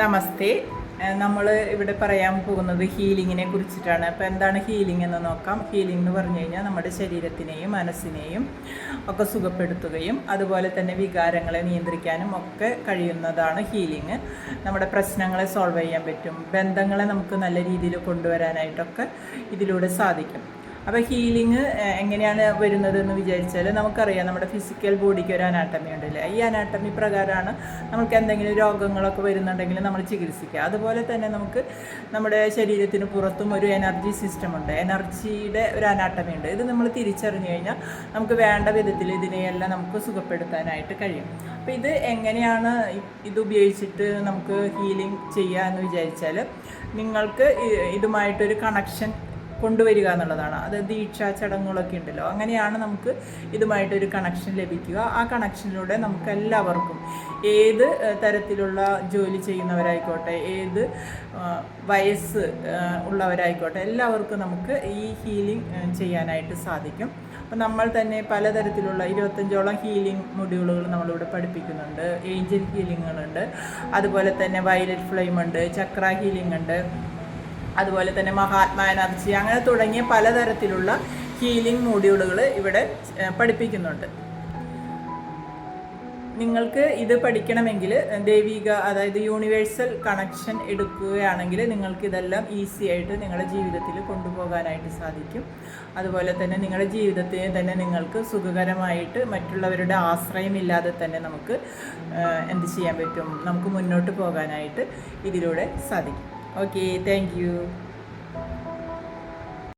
നമസ്തേ. നമ്മൾ ഇവിടെ പറയാൻ പോകുന്നത് ഹീലിങ്ങിനെ കുറിച്ചിട്ടാണ്. അപ്പോൾ എന്താണ് ഹീലിംഗ് എന്ന് നോക്കാം. ഹീലിംഗ് എന്ന് പറഞ്ഞു കഴിഞ്ഞാൽ നമ്മുടെ ശരീരത്തിനെയും മനസ്സിനെയും ഒക്കെ സുഖപ്പെടുത്തുകയും അതുപോലെ തന്നെ വികാരങ്ങളെ നിയന്ത്രിക്കാനും ഒക്കെ കഴിയുന്നതാണ് ഹീലിംഗ്. നമ്മുടെ പ്രശ്നങ്ങളെ സോൾവ് ചെയ്യാൻ പറ്റും. ബന്ധങ്ങളെ നമുക്ക് നല്ല രീതിയിൽ കൊണ്ടുവരാനായിട്ടൊക്കെ ഇതിലൂടെ സാധിക്കും. അപ്പോൾ ഹീലിംഗ് എങ്ങനെയാണ് വരുന്നത് എന്ന് വിചാരിച്ചാൽ നമുക്കറിയാം നമ്മുടെ ഫിസിക്കൽ ബോഡിക്ക് ഒരു അനാട്ടമി ഉണ്ടല്ലേ? ഈ അനാട്ടമി പ്രകാരമാണ് നമുക്ക് എന്തെങ്കിലും രോഗങ്ങളൊക്കെ വരുന്നുണ്ടെങ്കിൽ നമ്മൾ ചികിത്സിക്കുക. അതുപോലെ തന്നെ നമുക്ക് നമ്മുടെ ശരീരത്തിന് പുറത്തും ഒരു എനർജി സിസ്റ്റം ഉണ്ട്. എനർജിയുടെ ഒരു അനാട്ടമി ഉണ്ട്. ഇത് നമ്മൾ തിരിച്ചറിഞ്ഞു കഴിഞ്ഞാൽ നമുക്ക് വേണ്ട വിധത്തിൽ ഇതിനെയെല്ലാം നമുക്ക് സുഖപ്പെടുത്താനായിട്ട് കഴിയും. അപ്പോൾ ഇത് എങ്ങനെയാണ് ഇത് ഉപയോഗിച്ചിട്ട് നമുക്ക് ഹീലിംഗ് ചെയ്യുക എന്ന് വിചാരിച്ചാൽ നിങ്ങൾക്ക് ഇതുമായിട്ടൊരു കണക്ഷൻ കൊണ്ടുവരിക എന്നുള്ളതാണ്. അത് ദീക്ഷാ ചടങ്ങുകളൊക്കെ ഉണ്ടല്ലോ. അങ്ങനെയാണ് നമുക്ക് ഇതുമായിട്ടൊരു കണക്ഷൻ ലഭിക്കുക. ആ കണക്ഷനിലൂടെ നമുക്ക് എല്ലാവർക്കും ഏത് തരത്തിലുള്ള ജോലി ചെയ്യുന്നവരായിക്കോട്ടെ ഏത് വയസ്സ് ഉള്ളവരായിക്കോട്ടെ എല്ലാവർക്കും നമുക്ക് ഈ ഹീലിംഗ് ചെയ്യാനായിട്ട് സാധിക്കും. അപ്പോൾ നമ്മൾ തന്നെ പലതരത്തിലുള്ള ഇരുപത്തഞ്ചോളം ഹീലിംഗ് മൊഡ്യൂളുകൾ നമ്മളിവിടെ പഠിപ്പിക്കുന്നുണ്ട്. ഏഞ്ചൽ ഹീലിങ്ങുകളുണ്ട് അതുപോലെ തന്നെ വയലറ്റ് ഫ്ലെയിം ഉണ്ട്. ചക്ര ഹീലിംഗ് ഉണ്ട്. അതുപോലെ തന്നെ മഹാത്മാ എനർജി അങ്ങനെ തുടങ്ങിയ പലതരത്തിലുള്ള ഹീലിംഗ് മോഡ്യൂളുകൾ ഇവിടെ പഠിപ്പിക്കുന്നുണ്ട്. നിങ്ങൾക്ക് ഇത് പഠിക്കണമെങ്കിൽ ദൈവിക അതായത് യൂണിവേഴ്സൽ കണക്ഷൻ എടുക്കുകയാണെങ്കിൽ നിങ്ങൾക്ക് ഇതെല്ലാം ഈസി ആയിട്ട് നിങ്ങളുടെ ജീവിതത്തിൽ കൊണ്ടുപോകാനായിട്ട് സാധിക്കും. അതുപോലെ തന്നെ നിങ്ങളുടെ ജീവിതത്തെ തന്നെ നിങ്ങൾക്ക് സുഖകരമായിട്ട് മറ്റുള്ളവരുടെ ആശ്രയമില്ലാതെ തന്നെ നമുക്ക് എന്ത് ചെയ്യാൻ പറ്റും? നമുക്ക് മുന്നോട്ട് പോകാനായിട്ട് ഇതിലൂടെ സാധിക്കും. okay thank you.